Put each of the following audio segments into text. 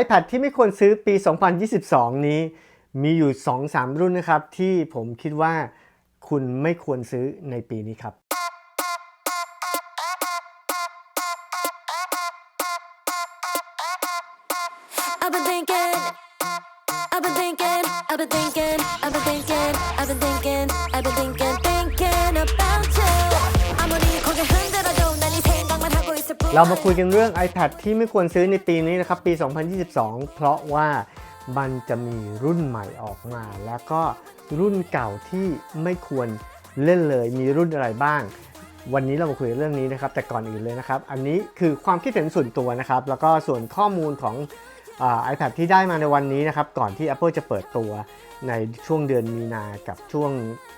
iPad ที่ไม่ควรซื้อปี 2022 นี้ มีอยู่ 2-3 รุ่นนะครับ ที่ผมคิดว่าคุณไม่ควรซื้อในปีนี้ครับ I've been thinking, I've been thinking, I've been thinking, I've been thinking, I've been thinking, I've been thinking, เรามาคุยกันเรื่อง iPad ที่ไม่ควรซื้อในปีนี้นะครับ ปี 2022 เพราะว่ามันจะมีรุ่นใหม่ออกมา แล้วก็รุ่นเก่าที่ไม่ควรเล่นเลย มีรุ่นอะไรบ้าง วันนี้เรามาคุยเรื่องนี้นะครับ แต่ก่อนอื่นเลยนะครับ อันนี้คือความคิดเห็นส่วนตัวนะครับ แล้วก็ส่วนข้อมูลของอ iPad ที่ได้มาในวันนี้นะครับ ก่อนที่ Apple จะเปิดตัวในช่วงเดือนมีนา กับช่วง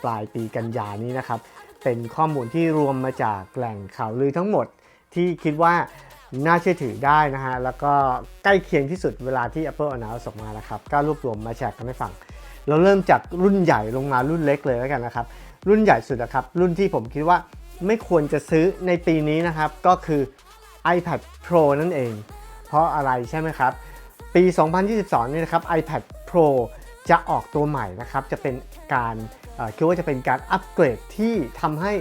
ปลายปีกันยานี้นะครับ เป็นข้อมูลที่รวมมาจากแหล่งข่าวลือทั้งหมด ที่คิดว่าน่าเชื่อถือได้นะฮะ แล้วก็ใกล้เคียงที่สุดเวลาที่ Apple announce ออกมานะครับ ก็รวบรวมมาแชร์กันให้ฟัง เราเริ่มจากรุ่นใหญ่ลงมารุ่นเล็กเลยแล้วกันนะครับ รุ่นใหญ่สุดนะครับ รุ่นที่ผมคิดว่าไม่ควรจะซื้อในปีนี้นะครับ ก็คือ iPad Pro นั่นเอง เพราะอะไรใช่ไหมครับ ปี 2022 นี่นะครับ iPad Pro จะออกตัวใหม่นะครับ จะเป็นการคิดว่าจะเป็นการอัปเกรดที่ทำให้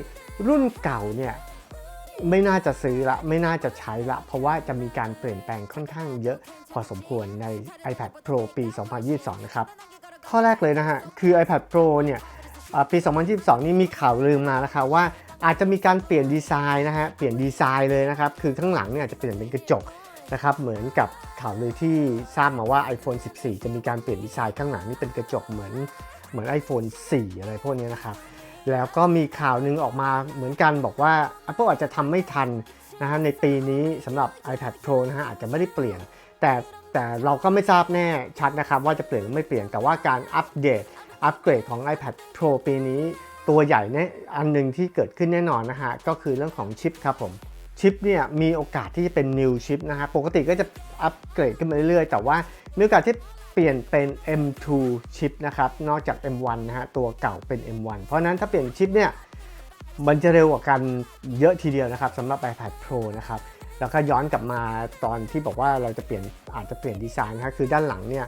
รุ่นเก่าเนี่ย ไม่น่าจะซื้อละ ไม่น่าจะใช้ละ เพราะว่าจะมีการเปลี่ยนแปลงค่อนข้างเยอะพอสมควรใน iPad Pro ปี 2022 นะครับ ข้อแรกเลยนะฮะ คือ iPad Pro เนี่ยปี 2022 นี่มีข่าวลืมมานะคะว่าอาจจะมีการเปลี่ยนดีไซน์นะฮะ เปลี่ยนดีไซน์เลยนะครับ คือข้างหลังเนี่ยจะเปลี่ยนเป็นกระจกนะครับ เหมือนกับข่าวลือที่ทราบมาว่า iPhone 14 จะมีการเปลี่ยนดีไซน์ข้างหลังนี่เป็นกระจกเหมือนเหมือน iPhone 4 อะไรพวกนี้นะครับ แล้วก็มีข่าวหนึงออกมาเหมือนกันบอกว่า Apple อาจจะทำไม่ทันนะฮะในปีนี้สำหรับ iPad Pro นะฮะอาจจะไม่ได้เปลี่ยน แต่แต่เราก็ไม่ทราบแน่ชัดนะครับว่าจะเปลี่ยนหรือไม่เปลี่ยนแต่ว่าการอัปเดตอัปเกรดของ iPad Pro ปีนี้ ตัวใหญ่เนี่ยอันหนึงที่เกิดขึ้นแน่นอนนะฮะก็คือเรื่องของชิปครับผมชิปเนี่ยมีโอกาสที่จะเป็น new ชิปนะฮะปกติก็จะอัปเกรดขึ้นมาเรื่อยๆ แต่ว่ามีโอกาสที่ ปลี่ยนเป็น M2 ชิปนะครับ นอกจาก M1 นะฮะ ตัวเก่าเป็น M1 เพราะฉะนั้นถ้าเปลี่ยนชิปเนี่ย มันจะเร็วกว่ากันเยอะทีเดียวนะครับสำหรับ iPad Pro นะครับ แล้วก็ย้อนกลับมาตอนที่บอกว่าเราจะเปลี่ยนอาจจะเปลี่ยนดีไซน์นะครับคือด้านหลังเนี่ย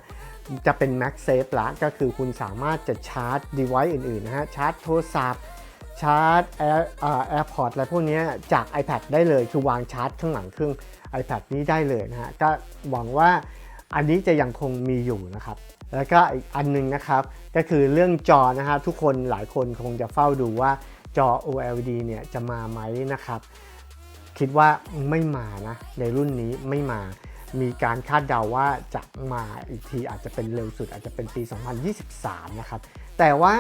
จะเป็น MagSafe ละก็คือคุณสามารถจะชาร์จ device อื่นๆนะฮะ ชาร์จโทรศัพท์ ชาร์จ Air เอ่อ AirPods อะไรพวกนี้จาก iPad ได้เลย คือวางชาร์จข้างหลังเครื่อง iPad นี้ได้เลยนะฮะ ก็หวังว่า อันนี้จะยังคงมีอยู่นะครับ แล้วก็อีกอันหนึงนะครับ ก็คือเรื่องจอนะฮะทุกคนหลายคนคงจะเฝ้าดูว่าจอ OLED เนี่ยจะมาไหมนะครับ คิดว่าไม่มานะ ในรุ่นนี้ไม่มา มีการคาดเดาว่าจะมาอีกทีอาจจะเป็นเร็วสุดอาจจะเป็นปี 2023 นะครับ แต่ว่า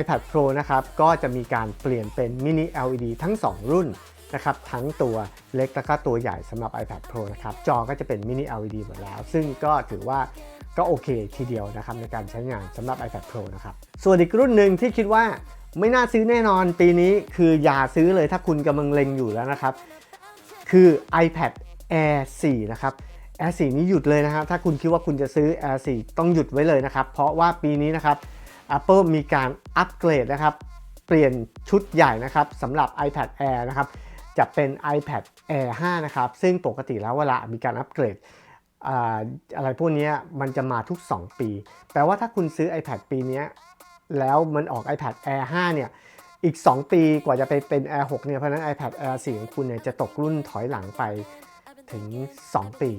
iPad Pro นะครับ ก็จะมีการเปลี่ยนเป็น Mini LED ทั้ง 2 รุ่น นะครับทั้งตัวเล็กแล้วก็ตัวใหญ่สำหรับ iPad Pro นะครับจอก็จะเป็น Mini LED หมดแล้ว ซึ่งก็ถือว่าก็โอเคทีเดียวนะครับในการใช้งานสำหรับ iPad Pro นะครับส่วนอีกรุ่นหนึ่งที่คิดว่าไม่น่าซื้อแน่นอนปีนี้คืออย่าซื้อเลยถ้าคุณกำลังเล็งอยู่แล้วนะครับ คือ iPad Air 4 นะครับ Air 4 นี้หยุดเลยนะครับถ้าคุณคิดว่าคุณจะซื้อ Air 4 ต้องหยุดไว้เลยนะครับ เพราะว่าปีนี้นะครับ Apple มีการอัปเกรดนะครับ เปลี่ยนชุดใหญ่นะครับสำหรับ iPad Air นะครับ จะเป็น iPad Air 5 นะครับ ซึ่งปกติแล้วเวลามีการอัปเกรดอะไรพวกนี้มันจะมาทุก 2 ปี แปลว่าถ้าคุณซื้อ iPad ปีนี้แล้วมันออก iPad Air 5 เนี่ย อีก 2 ปีกว่าจะไปเป็น Air 6 เนี่ย เพราะฉะนั้น iPad Air 4 ของคุณเนี่ยจะตกรุ่นถอยหลังไปถึง 2 ปี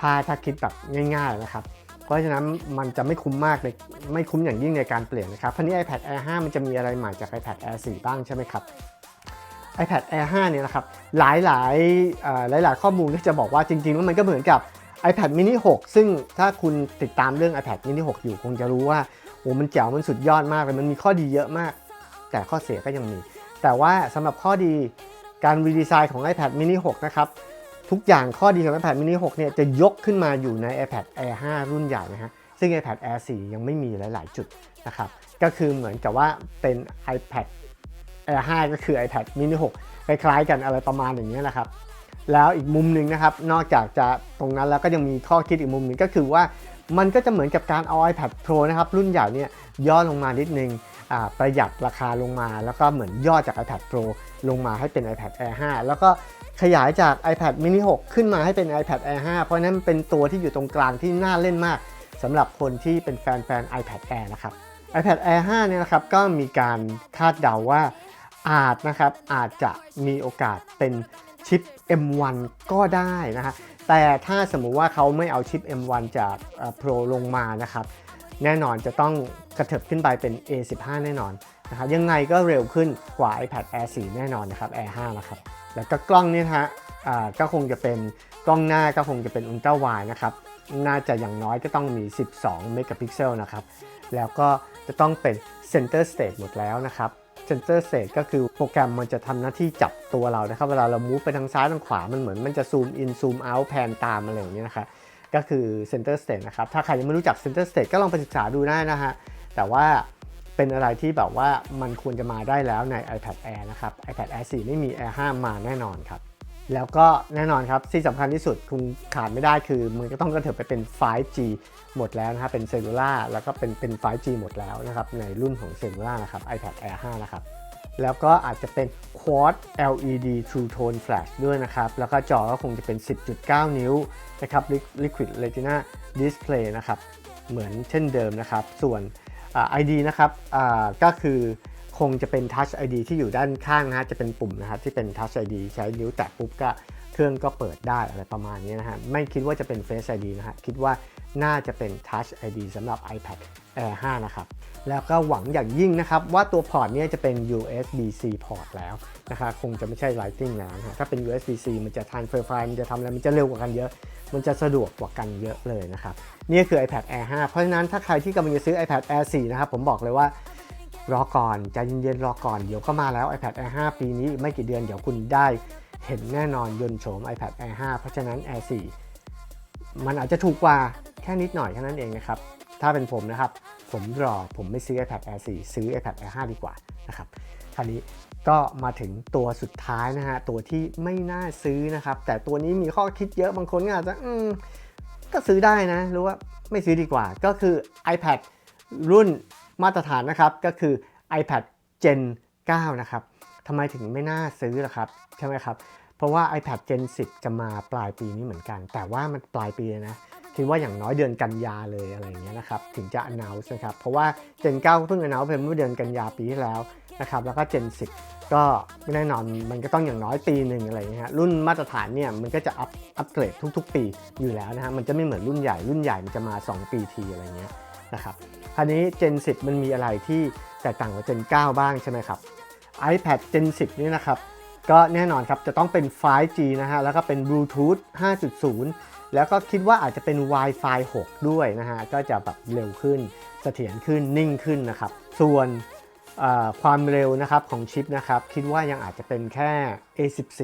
ถ้าถ้าคิดแบบง่าย ๆ นะครับ เพราะฉะนั้นมันจะไม่คุ้มมากเลย ไม่คุ้มอย่างยิ่งในการเปลี่ยนนะครับ เพราะนี้ iPad Air 5 มันจะมีอะไรใหม่จาก iPad Air 4 บ้างใช่ไหมครับ iPad Air 5 เนี่ยนะครับหลายหลายๆหลายหลายๆข้อมูลก็จะบอกว่าจริงๆแล้วมันก็เหมือนกับ iPad mini 6 ซึ่งถ้าคุณติดตามเรื่อง iPad mini 6 อยู่คงจะรู้ว่าโอ้มันแจ๋วมันสุดยอดมากเลยมันมีข้อดีเยอะมาก แต่ข้อเสียก็ยังมี แต่ว่าสำหรับข้อดีการรีดีไซน์ของ iPad mini 6 นะครับ ทุกอย่างข้อดีของ iPad mini 6 เนี่ยจะยกขึ้นมาอยู่ใน iPad Air 5 รุ่นใหญ่นะฮะซึ่ง iPad Air 4 ยังไม่มีหลาย ๆ จุดนะครับก็คือเหมือนกับว่าเป็น iPad Air 5 ก็คือ iPad mini 6 คล้ายๆกันอะไรประมาณอย่างนี้นะครับ แล้วอีกมุมหนึ่งนะครับ นอกจากจะตรงนั้นแล้วก็ยังมีข้อคิดอีกมุมหนึ่งก็คือว่ามันก็จะเหมือนกับการเอา iPad Pro นะครับ รุ่นใหญ่เนี่ยย่อลงมานิดนึงประหยัดราคาลงมา แล้วก็เหมือนย่อจาก iPad Pro ลงมาให้เป็น iPad Air 5 แล้วก็ขยายจาก iPad mini 6 ขึ้นมาให้เป็น iPad Air 5 เพราะฉะนั้นเป็นตัวที่อยู่ตรงกลางที่น่าเล่นมากสำหรับคนที่เป็นแฟนแฟน iPad Air นะครับ iPad Air 5 เนี่ยนะครับก็มีการคาดเดาว่า อาจนะครับอาจจะมีโอกาสเป็นชิป M1 ก็ได้นะฮะแต่ถ้าสมมุติว่าเขาไม่เอาชิป M1 จากเอ่อ Pro ลงมานะครับแน่นอนจะต้องกระเถิบขึ้นไปเป็น A15 แน่นอนนะครับยังไงก็เร็วขึ้นกว่า iPad Air 4 แน่นอนนะครับ Air 5นะครับแล้วก็กล้องเนี่ยฮะก็คงจะเป็นกล้องหน้าก็คงจะเป็น Ultra Wide นะครับน่าจะอย่างน้อยก็ต้องมี 12 เมกะพิกเซลนะครับแล้วก็จะต้องเป็น Center Stage หมดแล้วนะครับ Center Stage ก็คือโปรแกรมมันจะทำหน้าที่จับตัวเรานะครับเวลาเรามูฟไปทางซ้ายทางขวามันเหมือนมันจะซูมอินซูมเอาท์แพนตามอะไรอย่างเงี้ยนะครับก็คือ Center Stage นะครับ ถ้าใครยังไม่รู้จัก Center Stage ก็ลองไปศึกษาดูได้นะฮะ แต่ว่าเป็นอะไรที่แบบว่ามันควรจะมาได้แล้วใน iPad Air นะครับ iPad Air 4 ไม่มี Air 5 มาแน่นอนครับ แล้วก็แน่นอนครับที่สำคัญที่สุดคุณขาดไม่ได้คือมันก็ต้องกระเถิบไปเป็น 5G หมดแล้วนะครับเป็นเซลลูล่าแล้วก็เป็นเป็น 5G หมดแล้วนะครับในรุ่นของเซลลูล่านะครับ iPad Air 5 นะครับ แล้วก็อาจจะเป็น Quad LED True Tone Flash ด้วยนะครับ แล้วก็จอก็คงจะเป็น 10.9 นิ้วนะครับ Liquid Retina Display นะครับ เหมือนเช่นเดิมนะครับ ส่วน ID นะครับก็คือ คงจะเป็น Touch ID ที่อยู่ด้านข้างนะฮะจะเป็นปุ่มนะครับที่เป็น Touch ID ใช้นิ้วแตะปุ๊บก็เครื่องก็เปิดได้อะไรประมาณนี้นะฮะไม่คิดว่าจะเป็น Face ID นะฮะคิดว่าน่าจะเป็น Touch ID สำหรับ iPad Air 5 นะครับ แล้วก็หวังอย่างยิ่งนะครับ ว่าตัวพอร์ตเนี้จะเป็น USB-C พอร์ตแล้วนะครับคงจะไม่ใช่ Lightning แล้วนะถ้าเป็น USB-C มันจะ transfer file มันจะทำอะไรมันจะเร็วกว่ากันเยอะ มันจะสะดวกกว่ากันเยอะเลยนะครับ นี่คือ iPad Air 5 เพราะฉะนั้นถ้าใครที่กำลังจะซื้อ iPad Air 4 นะครับ ผมบอกเลยว่า รอก่อนใจเย็นๆรอก่อนเดี๋ยวก็มาแล้ว iPad Air 5 ปีนี้ไม่กี่เดือนเดี๋ยวคุณได้เห็นแน่นอนยนโฉม iPad Air 5 เพราะฉะนั้น Air 4 มันอาจจะถูกกว่าแค่นิดหน่อยแค่นั้นเองนะครับ ถ้าเป็นผมนะครับ ผมรอผมไม่ซื้อ iPad Air 4 ซื้อ iPad Air 5 ดีกว่านะครับคราวนี้ก็มาถึงตัวสุดท้ายนะฮะ ตัวที่ไม่น่าซื้อนะครับ แต่ตัวนี้มีข้อคิดเยอะบางคนก็อาจจะอืมก็ซื้อได้นะ หรือว่าไม่ซื้อดีกว่าก็คือ iPad รุ่น มาตรฐานนะครับก็คือ iPad Gen 9 นะครับทำไมถึงไม่น่าซื้อล่ะครับ ใช่ไหมครับ เพราะว่า iPad Gen 10 จะมาปลายปีนี้เหมือนกัน แต่ว่ามันปลายปีนะคิดว่าอย่างน้อยเดือนกันยาเลยอะไรเงี้ยนะครับถึงจะ announce นะครับ เพราะว่า Gen 9 เพิ่ง announce ไปเมื่อเดือนกันยาปีที่แล้วนะครับแล้วก็ Gen 10 ก็ไม่แน่นอนมันก็ต้องอย่างน้อยปีหนึ่งอะไรเงี้ยรุ่นมาตรฐานเนี่ยมันก็จะอัพอัปเกรดทุก ๆ ปีอยู่แล้วนะฮะมันจะไม่เหมือนรุ่นใหญ่รุ่นใหญ่มันจะมา 2 ปีทีอะไรเงี้ย นะครับคราวนี้ Gen 10 มันมีอะไรที่แตกต่างกว่า Gen 9 บ้างใช่ไหมครับ iPad Gen 10 นี่นะครับ ก็แน่นอนครับจะต้องเป็น 5G นะฮะแล้วก็เป็น Bluetooth 5.0 แล้วก็คิดว่าอาจจะเป็น Wi-Fi 6 ด้วยนะฮะก็จะแบบเร็วขึ้นเสถียรขึ้นนิ่งขึ้นนะครับ ส่วนความเร็วนะครับของชิปนะครับ คิดว่ายังอาจจะเป็นแค่ A14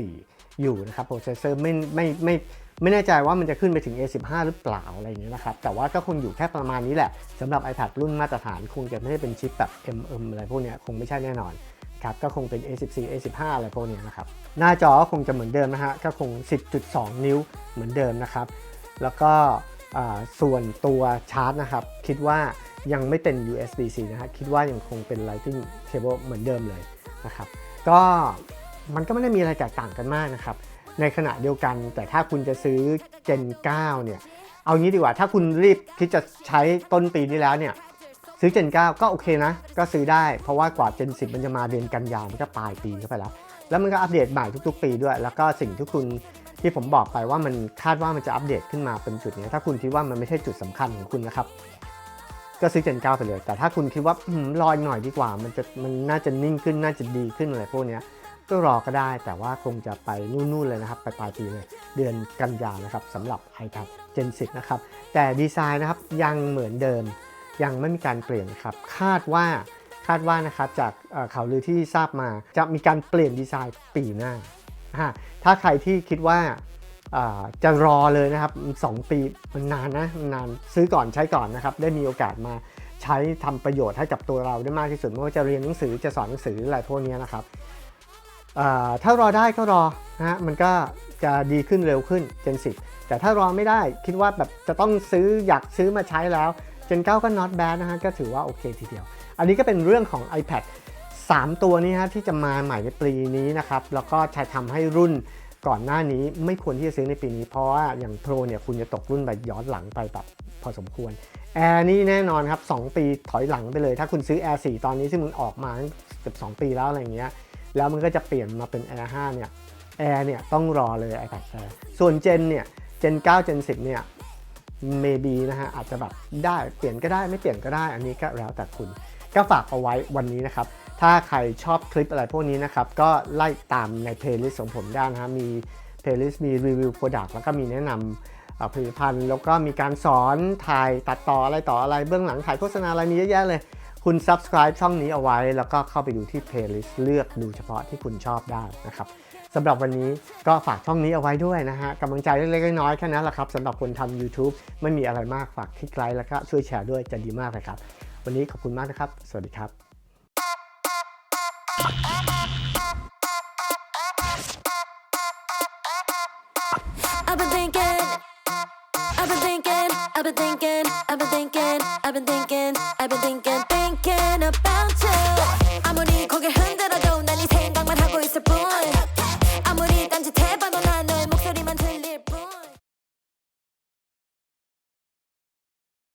อยู่นะครับโปรเซสเซอร์ไม่ไม่ไม่ ไม่แน่ใจว่ามันจะขึ้นไปถึง A15 หรือเปล่าอะไรอย่างเงี้ยนะครับ แต่ว่าก็คงอยู่แค่ประมาณนี้แหละสำหรับ iPad รุ่นมาตรฐานคงจะไม่ได้เป็นชิปแบบ MM อะไรพวกเนี้ยคงไม่ใช่แน่นอนครับก็คงเป็น A14 A15 อะไรพวกนี้นะครับ หน้าจอก็คงจะเหมือนเดิมนะฮะก็คง 10.2 นิ้วเหมือนเดิมนะครับ แล้วก็อ่าส่วนตัวชาร์จนะครับ คิดว่ายังไม่เป็น USB-C นะฮะคิดว่ายังคงเป็น Lightning Cable เหมือนเดิมเลยนะครับ ก็มันก็ไม่ได้มีอะไรแตกต่างกันมากนะครับ ในขณะเดียวกัน แต่ถ้าคุณจะซื้อ Gen 9 เนี่ย เอางี้ดีกว่าถ้าคุณรีบคิดจะใช้ต้นปีนี้แล้วเนี่ย ซื้อ Gen 9 ก็โอเคนะ ก็ซื้อได้เพราะว่ากว่า Gen 10 มันจะมาเดือนกันยามันก็ปลายปีเข้าไปแล้ว แล้วมันก็อัปเดตใหม่ทุกๆ ปีด้วย แล้วก็สิ่งที่คุณที่ผมบอกไปว่ามันคาดว่ามันจะอัปเดตขึ้นมาเป็นจุดเนี้ยถ้าคุณคิดว่ามันไม่ใช่จุดสำคัญของคุณนะครับก็ซื้อ Gen 9 ไปเลย แต่ถ้าคุณคิดว่ารออีกหน่อยดีกว่า มันจะมันน่าจะนิ่งขึ้นน่าจะดีขึ้นอะไรพวกนี้ ก็รอก็ได้ แต่ว่าคงจะไปนู่นๆเลยนะครับ ไปปลายปีเลย เดือนกันยานะครับสำหรับ iPad Gen 10 นะครับ แต่ดีไซน์นะครับยังเหมือนเดิม ยังไม่มีการเปลี่ยนครับ คาดว่าคาดว่านะครับจากข่าวลือที่ทราบมาจะมีการเปลี่ยนดีไซน์ปีหน้า ถ้าใครที่คิดว่าจะรอเลยนะครับ 2 ปีมันนานนะมันนานซื้อก่อนใช้ก่อนนะครับ ได้มีโอกาสมาใช้ทำประโยชน์ให้กับตัวเราได้มากที่สุดไม่ว่าจะเรียนหนังสือจะสอนหนังสืออะไรพวกนี้นะครับ ถ้ารอได้ก็รอนะฮะมันก็จะดีขึ้นเร็วขึ้น Gen 10 แต่ถ้ารอไม่ได้คิดว่าแบบจะต้องซื้ออยากซื้อมาใช้แล้ว Gen 9 ก็ not bad นะฮะก็ถือว่าโอเคทีเดียว อันนี้ก็เป็นเรื่องของ iPad 3 ตัวนี้ฮะที่จะมาใหม่ในปีนี้นะครับ แล้วก็จะทำให้รุ่นก่อนหน้านี้ไม่ควรที่จะซื้อในปีนี้ เพราะว่าอย่างโปรเนี่ยคุณจะตกรุ่นแบบย้อนหลังไปแบบพอสมควรแอร์นี่แน่นอนครับ 2 ปีถอยหลังไปเลย ถ้าคุณซื้อ Air 4 ตอนนี้ซึ่งมันออกมาเกือบ2 ปีแล้วอะไรเงี้ย แล้วมันก็จะเปลี่ยนมาเป็น Air 5 เนี่ยแอร์เนี่ยต้องรอเลย iPad Air ส่วนเจนเนี่ยเจน9เจน10 เนี่ย maybe นะฮะ อาจจะแบบได้เปลี่ยนก็ได้ไม่เปลี่ยนก็ได้ อันนี้ก็แล้วแต่คุณ ก็ฝากเอาไว้วันนี้นะครับ ถ้าใครชอบคลิปอะไรพวกนี้นะครับ ก็ไล่ตามในเพลย์ลิสต์ของผมได้นะฮะ มีเพลย์ลิสต์มีรีวิวโปรดักต์แล้วก็มีแนะนำผลิตภัณฑ์ แล้วก็มีการสอนถ่ายตัดต่ออะไรต่ออะไรเบื้องหลังถ่ายโฆษณาอะไรมีเยอะแยะเลย คุณ subscribe ช่องนี้เอาไว้ แล้วก็เข้าไปดูที่ playlist เลือกดูเฉพาะที่คุณชอบได้นะครับสำหรับวันนี้ก็ฝากช่องนี้เอาไว้ด้วยนะฮะกำลังใจเล็กๆน้อยๆแค่นั้นแหละครับสำหรับคนทำ YouTube ไม่มีอะไรมากฝากคลิกไลค์แล้วก็ช่วยแชร์ด้วยจะดีมากเลยครับ วันนี้ขอบคุณมากนะครับ สวัสดีครับ I've been thinking, I've been thinking, I've been thinking, I've been thinking, I've been thinking, I've been thinking, thinking about you.